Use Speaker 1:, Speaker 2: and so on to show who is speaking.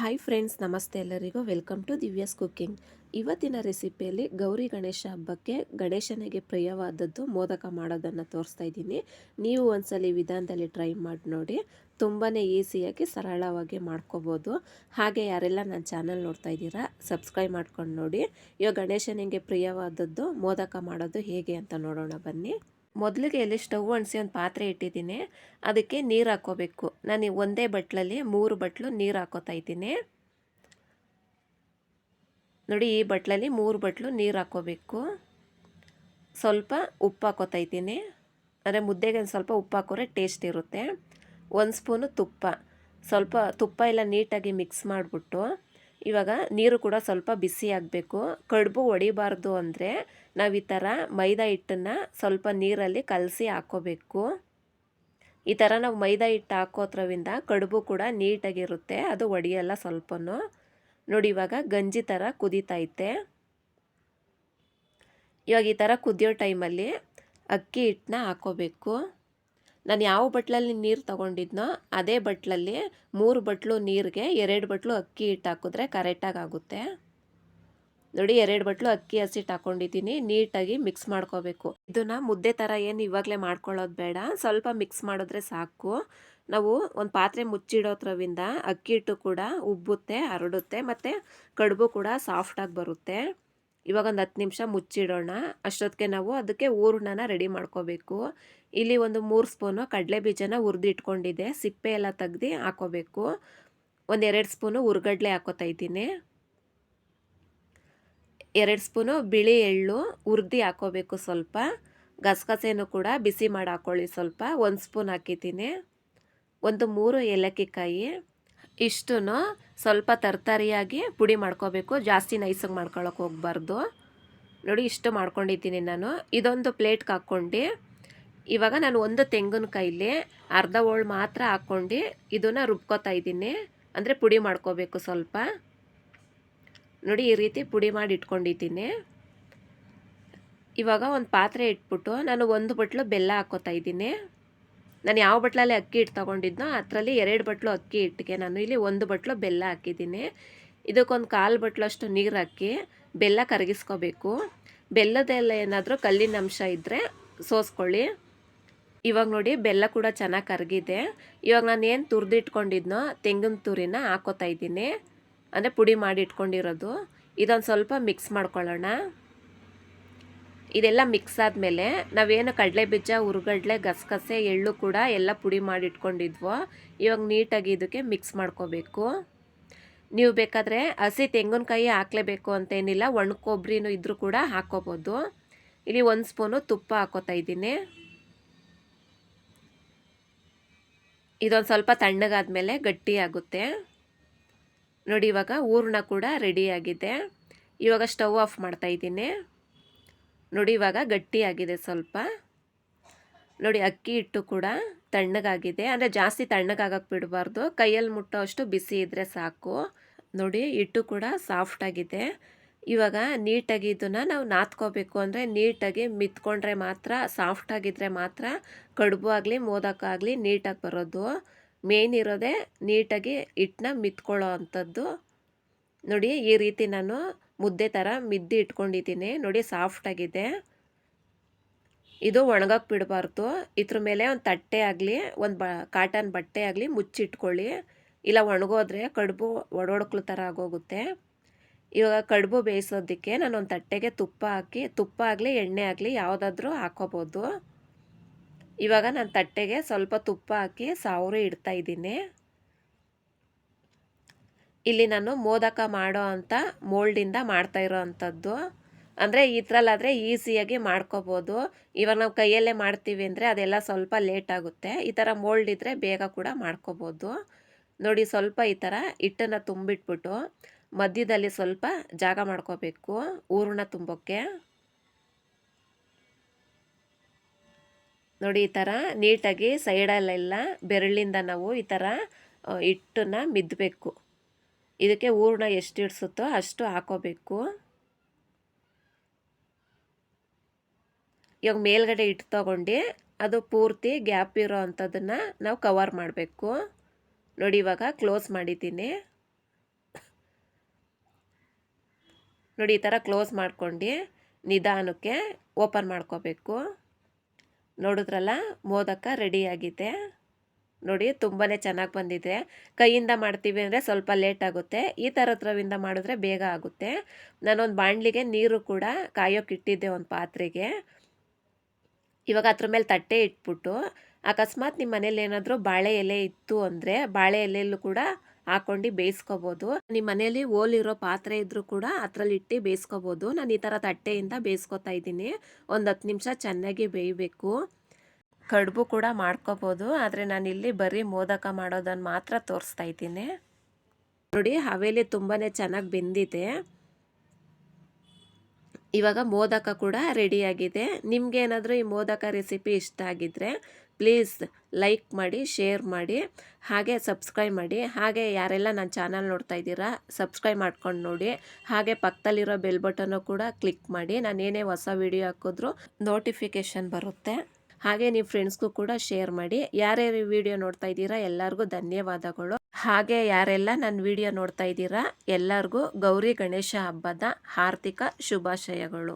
Speaker 1: Hi friends, ನಮಸ್ತೆ ಎಲ್ಲರಿಗೂ. Welcome to Divya's cooking. ಇವತ್ತಿನ ರೆಸಿಪಿಯಲ್ಲಿ ಗೌರಿ ಗಣೇಶ ಹಬ್ಬಕ್ಕೆ ಗಣೇಶನಿಗೆ ಪ್ರಿಯವಾದದ್ದು ಮೋದಕ ಮಾಡೋದನ್ನು ತೋರಿಸ್ತಾ ಇದ್ದೀನಿ. ನೀವು ಒಂದ್ಸಲಿ ವಿಧಾನದಲ್ಲಿ ಟ್ರೈ ಮಾಡಿ ನೋಡಿ. ತುಂಬಾ ಈಸಿಯಾಗಿ ಸರಳವಾಗಿ ಮಾಡ್ಕೋಬೋದು. ಹಾಗೆ ಯಾರೆಲ್ಲ ನನ್ನ ಚಾನಲ್ ನೋಡ್ತಾ ಇದ್ದೀರಾ, ಸಬ್ಸ್ಕ್ರೈಬ್ ಮಾಡ್ಕೊಂಡು ನೋಡಿ. ಇವಾಗ ಗಣೇಶನಿಗೆ ಪ್ರಿಯವಾದದ್ದು ಮೋದಕ ಮಾಡೋದು ಹೇಗೆ ಅಂತ ನೋಡೋಣ ಬನ್ನಿ. ಮೊದಲಿಗೆ ಇಲ್ಲಿ ಸ್ಟವ್ ಅಣಿಸಿ ಒಂದು ಪಾತ್ರೆ ಇಟ್ಟಿದ್ದೀನಿ, ಅದಕ್ಕೆ ನೀರು ಹಾಕೋಬೇಕು ನಾನು ಒಂದೇ ಬಟ್ಲಲ್ಲಿ ಮೂರು ಬಟ್ಲು ನೀರು ಹಾಕೋತಾ ಇದ್ದೀನಿ. ನೋಡಿ, ಈ ಬಟ್ಲಲ್ಲಿ ಮೂರು ಬಟ್ಲು ನೀರು ಹಾಕ್ಕೋಬೇಕು. ಸ್ವಲ್ಪ ಉಪ್ಪು ಹಾಕೋತಾ ಇದ್ದೀನಿ. ಅಂದರೆ ಮುದ್ದೆಗೆ ಒಂದು ಸ್ವಲ್ಪ ಉಪ್ಪು ಹಾಕೋರೆ ಟೇಸ್ಟ್ ಇರುತ್ತೆ. ಒಂದು ಸ್ಪೂನು ತುಪ್ಪ. ಸ್ವಲ್ಪ ತುಪ್ಪ ಎಲ್ಲ ನೀಟಾಗಿ ಮಿಕ್ಸ್ ಮಾಡಿಬಿಟ್ಟು ಇವಾಗ ನೀರು ಕೂಡ ಸ್ವಲ್ಪ ಬಿಸಿ ಆಗಬೇಕು. ಕಡುಬು ಒಡಿಬಾರ್ದು ಅಂದರೆ ನಾವು ಈ ಥರ ಮೈದಾ ಹಿಟ್ಟನ್ನು ಸ್ವಲ್ಪ ನೀರಲ್ಲಿ ಕಲಸಿ ಹಾಕ್ಕೋಬೇಕು ಈ ಥರ ನಾವು ಮೈದಾ ಹಿಟ್ಟು ಹಾಕೋದ್ರವಿಂದ ಕಡುಬು ಕೂಡ ನೀಟಾಗಿರುತ್ತೆ. ಅದು ಒಡೆಯಲ್ಲ ಸ್ವಲ್ಪ ನೋಡಿ ಇವಾಗ ಗಂಜಿ ಥರ ಕುದೀತೈತೆ. ಇವಾಗ ಈ ಥರ ಕುದಿಯೋ ಟೈಮಲ್ಲಿ ಅಕ್ಕಿ ಹಿಟ್ಟನ್ನ ಹಾಕೋಬೇಕು. ನಾನು ಯಾವ ಬಟ್ಲಲ್ಲಿ ನೀರು ತಗೊಂಡಿದ್ನೋ ಅದೇ ಬಟ್ಲಲ್ಲಿ ಮೂರು ಬಟ್ಲು ನೀರಿಗೆ ಎರಡು ಬಟ್ಲು ಅಕ್ಕಿ ಹಿಟ್ಟು ಹಾಕಿದ್ರೆ ಕರೆಕ್ಟಾಗಿ ಆಗುತ್ತೆ. ನೋಡಿ, ಎರಡು ಬಟ್ಲು ಅಕ್ಕಿ ಹಸಿಟ್ಟು ಹಾಕೊಂಡಿದ್ದೀನಿ, ನೀಟಾಗಿ ಮಿಕ್ಸ್ ಮಾಡ್ಕೋಬೇಕು. ಇದನ್ನು ಮುದ್ದೆ ಥರ ಏನು ಇವಾಗಲೇ ಮಾಡ್ಕೊಳ್ಳೋದು ಬೇಡ, ಸ್ವಲ್ಪ ಮಿಕ್ಸ್ ಮಾಡಿದ್ರೆ ಸಾಕು. ನಾವು ಒಂದು ಪಾತ್ರೆ ಮುಚ್ಚಿಡೋದ್ರವಿಂದ ಅಕ್ಕಿ ಹಿಟ್ಟು ಕೂಡ ಉಬ್ಬುತ್ತೆ, ಹರಡುತ್ತೆ, ಮತ್ತು ಕಡುಬು ಕೂಡ ಸಾಫ್ಟಾಗಿ ಬರುತ್ತೆ. ಇವಾಗ ಒಂದು ಹತ್ತು ನಿಮಿಷ ಮುಚ್ಚಿಡೋಣ. ಅಷ್ಟೊತ್ತಿಗೆ ನಾವು ಅದಕ್ಕೆ ಹೂರ್ಣನ ರೆಡಿ ಮಾಡ್ಕೋಬೇಕು. ಇಲ್ಲಿ ಒಂದು ಮೂರು ಸ್ಪೂನು ಕಡಲೆ ಬೀಜನ ಹುರಿದಿಟ್ಕೊಂಡಿದ್ದೆ ಸಿಪ್ಪೆ ಎಲ್ಲ ತೆಗ್ದು ಹಾಕೋಬೇಕು. ಎರಡು ಸ್ಪೂನು ಹುರ್ಗಡ್ಲೆ ಹಾಕೋತಾ ಇದ್ದೀನಿ. ಎರಡು ಸ್ಪೂನು ಬಿಳಿ ಎಳ್ಳು ಹುರ್ದು ಹಾಕೋಬೇಕು ಸ್ವಲ್ಪ. ಗಸಗಸೆನೂ ಕೂಡ ಬಿಸಿ ಮಾಡಿ ಹಾಕ್ಕೊಳ್ಳಿ ಸ್ವಲ್ಪ. ಒಂದು ಸ್ಪೂನ್ ಹಾಕಿದ್ದೀನಿ. ಒಂದು ಮೂರು ಏಲಕ್ಕಿ ಕಾಯಿ. ಇಷ್ಟೂ ಸ್ವಲ್ಪ ತರ್ತರಿಯಾಗಿ ಪುಡಿ ಮಾಡ್ಕೋಬೇಕು. ಜಾಸ್ತಿ ನೈಸಾಗಿ ಮಾಡ್ಕೊಳಕ್ಕೆ ಹೋಗ್ಬಾರ್ದು. ನೋಡಿ, ಇಷ್ಟು ಮಾಡ್ಕೊಂಡಿದ್ದೀನಿ ನಾನು. ಇದೊಂದು ಪ್ಲೇಟ್ಗೆ ಹಾಕ್ಕೊಂಡು, ಇವಾಗ ನಾನು ಒಂದು ತೆಂಗಿನಕಾಯಿಲಿ ಅರ್ಧ ಹೋಳು ಮಾತ್ರ ಹಾಕ್ಕೊಂಡು ಇದನ್ನು ರುಬ್ಕೋತಾ ಇದ್ದೀನಿ. ಅಂದರೆ ಪುಡಿ ಮಾಡ್ಕೋಬೇಕು ಸ್ವಲ್ಪ. ನೋಡಿ, ಈ ರೀತಿ ಪುಡಿ ಮಾಡಿ ಇಟ್ಕೊಂಡಿದ್ದೀನಿ. ಇವಾಗ ಒಂದು ಪಾತ್ರೆ ಇಟ್ಬಿಟ್ಟು ನಾನು ಒಂದು ಬಟ್ಲು ಬೆಲ್ಲ ಹಾಕೋತಾ ಇದ್ದೀನಿ. ನಾನು ಯಾವ ಬಟ್ಲಲ್ಲಿ ಅಕ್ಕಿ ಹಿಟ್ಟು ತೊಗೊಂಡಿದ್ನೋ ಅದರಲ್ಲಿ ಎರಡು ಬಟ್ಲು ಅಕ್ಕಿ ಹಿಟ್ಟಿಗೆ. ನಾನು ಇಲ್ಲಿ ಒಂದು ಬಟ್ಲು ಬೆಲ್ಲ ಹಾಕಿದ್ದೀನಿ. ಇದಕ್ಕೊಂದು ಕಾಲು ಬಟ್ಲಷ್ಟು ನೀರು ಹಾಕಿ ಬೆಲ್ಲ ಕರಗಿಸ್ಕೋಬೇಕು. ಬೆಲ್ಲದೆಲ್ಲ ಏನಾದರೂ ಕಲ್ಲಿನ ಅಂಶ ಇದ್ದರೆ ಸೋಸ್ಕೊಳ್ಳಿ. ಇವಾಗ ನೋಡಿ ಬೆಲ್ಲ ಕೂಡ ಚೆನ್ನಾಗಿ ಕರಗಿದೆ. ಇವಾಗ ನಾನು ಏನು ತುರಿದಿಟ್ಕೊಂಡಿದ್ನೋ ತೆಂಗಿನ ತುರಿನ ಹಾಕೋತಾ ಇದ್ದೀನಿ. ಅಂದರೆ ಪುಡಿ ಮಾಡಿ ಇಟ್ಕೊಂಡಿರೋದು. ಇದೊಂದು ಸ್ವಲ್ಪ ಮಿಕ್ಸ್ ಮಾಡ್ಕೊಳ್ಳೋಣ. ಇದೆಲ್ಲ ಮಿಕ್ಸ್ ಆದಮೇಲೆ ನಾವೇನು ಕಡಲೆ ಬೀಜ ಗಸಗಸೆ, ಎಳ್ಳು ಕೂಡ ಎಲ್ಲ ಪುಡಿ ಮಾಡಿ ಇಟ್ಕೊಂಡಿದ್ವು, ಇವಾಗ ನೀಟಾಗಿ ಇದಕ್ಕೆ ಮಿಕ್ಸ್ ಮಾಡ್ಕೋಬೇಕು. ನೀವು ಬೇಕಾದರೆ ಹಸಿ ತೆಂಗಿನಕಾಯಿ ಹಾಕ್ಲೇಬೇಕು ಅಂತೇನಿಲ್ಲ ಒಣ ಕೊಬ್ಬರಿನೂ ಇದ್ದರೂ ಕೂಡ ಹಾಕ್ಕೋಬೋದು. ಇಲ್ಲಿ ಒಂದು ಸ್ಪೂನು ತುಪ್ಪ ಹಾಕೋತಾ ಇದ್ದೀನಿ. ಇದೊಂದು ಸ್ವಲ್ಪ ತಣ್ಣಗಾದ್ಮೇಲೆ ಗಟ್ಟಿಯಾಗುತ್ತೆ ನೋಡಿ ಇವಾಗ ಊರ್ಣ ಕೂಡ ರೆಡಿಯಾಗಿದೆ ಇವಾಗ ಸ್ಟವ್ ಆಫ್ ಮಾಡ್ತಾ ಇದ್ದೀನಿ. ನೋಡಿ, ಇವಾಗ ಗಟ್ಟಿಯಾಗಿದೆ ಸ್ವಲ್ಪ. ನೋಡಿ, ಅಕ್ಕಿ ಹಿಟ್ಟು ಕೂಡ ತಣ್ಣಗಾಗಿದೆ. ಅಂದರೆ ಜಾಸ್ತಿ ತಣ್ಣಗಾಗಕ್ಕೆ ಬಿಡಬಾರ್ದು. ಕೈಯಲ್ಲಿ ಮುಟ್ಟೋ ಅಷ್ಟು ಬಿಸಿ ಇದ್ದರೆ ಸಾಕು. ನೋಡಿ, ಹಿಟ್ಟು ಕೂಡ ಸಾಫ್ಟಾಗಿದೆ ಇವಾಗ ನೀಟಾಗಿ ಇದನ್ನು ನಾವು ನಾದ್ಕೋಬೇಕು ಅಂದರೆ ನೀಟಾಗಿ ಮಿತ್ಕೊಂಡ್ರೆ ಮಾತ್ರ ಸಾಫ್ಟಾಗಿದ್ದರೆ ಮಾತ್ರ ಕಡುಬು ಆಗಲಿ ಮೋದಕ್ಕಾಗಲಿ ನೀಟಾಗಿ ಬರೋದು. ಮೇನ್ ಇರೋದೇ ನೀಟಾಗಿ ಹಿಟ್ಟನ್ನ ಮಿತ್ಕೊಳ್ಳೋ ಅಂಥದ್ದು. ನೋಡಿ, ಈ ರೀತಿ ನಾನು ಮುದ್ದೆ ಥರ ಮಿದ್ದಿ ಇಟ್ಕೊಂಡಿದ್ದೀನಿ. ನೋಡಿ ಸಾಫ್ಟಾಗಿದೆ ಇದು ಒಣಗಕ್ಕೆ ಬಿಡಬಾರ್ದು. ಇದ್ರ ಮೇಲೆ ಒಂದು ತಟ್ಟೆ ಆಗಲಿ, ಒಂದು ಬ ಕಾಟನ್ ಬಟ್ಟೆ ಆಗಲಿ ಮುಚ್ಚಿಟ್ಕೊಳ್ಳಿ ಇಲ್ಲ ಒಣಗೋದ್ರೆ ಕಡುಬು ಒಡೊಡ್ಕ್ಲು ಥರ ಆಗೋಗುತ್ತೆ. ಇವಾಗ ಕಡುಬು ಬೇಯಿಸೋದಕ್ಕೆ ನಾನು ಒಂದು ತಟ್ಟೆಗೆ ತುಪ್ಪ ಹಾಕಿ, ತುಪ್ಪ ಆಗಲಿ, ಎಣ್ಣೆ ಆಗಲಿ ಯಾವುದಾದ್ರೂ ಹಾಕೋಬೋದು. ಇವಾಗ ನಾನು ತಟ್ಟೆಗೆ ಸ್ವಲ್ಪ ತುಪ್ಪ ಹಾಕಿ, ಸಾವಿರ ಇಡ್ತಾ ಇದ್ದೀನಿ. ಇಲ್ಲಿ ನಾನು ಮೋದಕ ಮಾಡೋ ಅಂಥ ಮೋಲ್ಡಿಂದ ಮಾಡ್ತಾ ಇರೋ ಅಂಥದ್ದು. ಅಂದರೆ ಥರಲ್ಲಾದರೆ ಈಸಿಯಾಗಿ ಮಾಡ್ಕೋಬೋದು. ಇವಾಗ ನಾವು ಕೈಯಲ್ಲೇ ಮಾಡ್ತೀವಿ ಅಂದರೆ ಅದೆಲ್ಲ ಸ್ವಲ್ಪ ಲೇಟ್ ಆಗುತ್ತೆ. ಈ ಥರ ಮೋಲ್ಡ್ ಇದ್ದರೆ ಬೇಗ ಕೂಡ ಮಾಡ್ಕೋಬೋದು. ನೋಡಿ ಸ್ವಲ್ಪ ಈ ಥರ ಹಿಟ್ಟನ್ನು ತುಂಬಿಟ್ಬಿಟ್ಟು ಮಧ್ಯದಲ್ಲಿ ಸ್ವಲ್ಪ ಜಾಗ ಮಾಡ್ಕೋಬೇಕು. ಹೂರಣ ತುಂಬೋಕ್ಕೆ. ನೋಡಿ ಈ ಥರ ನೀಟಾಗಿ ಸೈಡಲ್ಲೆಲ್ಲ ಬೆರಳಿಂದ ನಾವು ಈ ಥರ ಹಿಟ್ಟನ್ನು ಮಿದ್ದಬೇಕು ಇದಕ್ಕೆ ಹೂರ್ಣ ಎಷ್ಟು ಇಡಿಸುತ್ತೋ ಅಷ್ಟು ಹಾಕೋಬೇಕು. ಇವಾಗ ಮೇಲ್ಗಡೆ ಇಟ್ಟು ತಗೊಂಡು ಅದು ಪೂರ್ತಿ ಗ್ಯಾಪ್ ಇರೋ ಅಂಥದ್ದನ್ನು ನಾವು ಕವರ್ ಮಾಡಬೇಕು. ನೋಡಿ, ಇವಾಗ ಕ್ಲೋಸ್ ಮಾಡಿದ್ದೀನಿ. ನೋಡಿ, ಈ ಥರ ಕ್ಲೋಸ್ ಮಾಡ್ಕೊಂಡು ನಿಧಾನಕ್ಕೆ ಓಪನ್ ಮಾಡ್ಕೋಬೇಕು. ನೋಡಿದ್ರಲ್ಲ, ಮೋದಕ ರೆಡಿಯಾಗಿದೆ ನೋಡಿ ತುಂಬಾ ಚೆನ್ನಾಗಿ ಬಂದಿದೆ. ಕೈಯಿಂದ ಮಾಡ್ತೀವಿ ಅಂದರೆ ಸ್ವಲ್ಪ ಲೇಟ್ ಆಗುತ್ತೆ. ಈ ಥರದ ರವಿಂದ ಮಾಡಿದ್ರೆ ಬೇಗ ಆಗುತ್ತೆ. ನಾನೊಂದು ಬಾಣಲಿಗೆ ನೀರು ಕೂಡ ಕಾಯೋಕೆ ಇಟ್ಟಿದ್ದೆ ಒಂದು ಪಾತ್ರೆಗೆ. ಇವಾಗ ಅದ್ರ ಮೇಲೆ ತಟ್ಟೆ ಇಟ್ಬಿಟ್ಟು ಅಕಸ್ಮಾತ್ ನಿಮ್ಮ ಮನೇಲಿ ಏನಾದರೂ ಬಾಳೆ ಎಲೆ ಇತ್ತು ಅಂದರೆ ಬಾಳೆ ಎಲೆಯಲ್ಲೂ ಕೂಡ ಹಾಕೊಂಡು ಬೇಯಿಸ್ಕೋಬೋದು. ನಿಮ್ಮ ಮನೇಲಿ ಓಲಿರೋ ಪಾತ್ರೆ ಇದ್ರೂ ಕೂಡ ಅದರಲ್ಲಿ ಇಟ್ಟು ಬೇಯಿಸ್ಕೋಬೋದು. ನಾನು ಈ ಥರ ತಟ್ಟೆಯಿಂದ ಬೇಯಿಸ್ಕೊತಾ ಇದ್ದೀನಿ. ಒಂದು ಹತ್ತು ನಿಮಿಷ ಚೆನ್ನಾಗಿ ಬೇಯಬೇಕು. ಕಡುಬು ಕೂಡ ಮಾಡ್ಕೋಬೋದು, ಆದರೆ ನಾನು ಇಲ್ಲಿ ಬರೀ ಮೋದಕ ಮಾಡೋದನ್ನು ಮಾತ್ರ ತೋರಿಸ್ತಾ ಇದ್ದೀನಿ. ನೋಡಿ, ಹವೇಲಿ ತುಂಬಾ ಚೆನ್ನಾಗಿ ಬೆಂದಿದೆ. ಇವಾಗ ಮೋದಕ ಕೂಡ ರೆಡಿಯಾಗಿದೆ ನಿಮ್ಗೆ ಏನಾದರೂ ಈ ಮೋದಕ ರೆಸಿಪಿ ಇಷ್ಟ ಆಗಿದ್ದರೆ ಪ್ಲೀಸ್ ಲೈಕ್ ಮಾಡಿ ಶೇರ್ ಮಾಡಿ, ಹಾಗೆ ಸಬ್ಸ್ಕ್ರೈಬ್ ಮಾಡಿ. ಹಾಗೆ ಯಾರೆಲ್ಲ ನನ್ನ ಚಾನಲ್ ನೋಡ್ತಾ ಇದ್ದೀರಾ ಸಬ್ಸ್ಕ್ರೈಬ್ ಮಾಡ್ಕೊಂಡು ನೋಡಿ. ಹಾಗೆ ಪಕ್ಕದಲ್ಲಿರೋ ಬೆಲ್ ಬಟನ್ನು ಕೂಡ ಕ್ಲಿಕ್ ಮಾಡಿ. ನಾನೇನೇ ಹೊಸ ವಿಡಿಯೋ ಹಾಕಿದ್ರೂ ನೋಟಿಫಿಕೇಷನ್ ಬರುತ್ತೆ. ಹಾಗೆ ನಿಮ್ಮ ಫ್ರೆಂಡ್ಸ್ಗೂ ಕೂಡ ಶೇರ್ ಮಾಡಿ. ಯಾರ್ಯಾರು ವಿಡಿಯೋ ನೋಡ್ತಾ ಇದ್ದೀರಾ ಎಲ್ಲರಿಗೂ ಧನ್ಯವಾದಗಳು. ಹಾಗೆ ಯಾರೆಲ್ಲ ನನ್ನ ವಿಡಿಯೋ ನೋಡ್ತಾ ಇದ್ದೀರಾ ಎಲ್ಲರಿಗೂ ಗೌರಿ ಗಣೇಶ ಹಬ್ಬದ ಹಾರ್ದಿಕ ಶುಭಾಶಯಗಳು.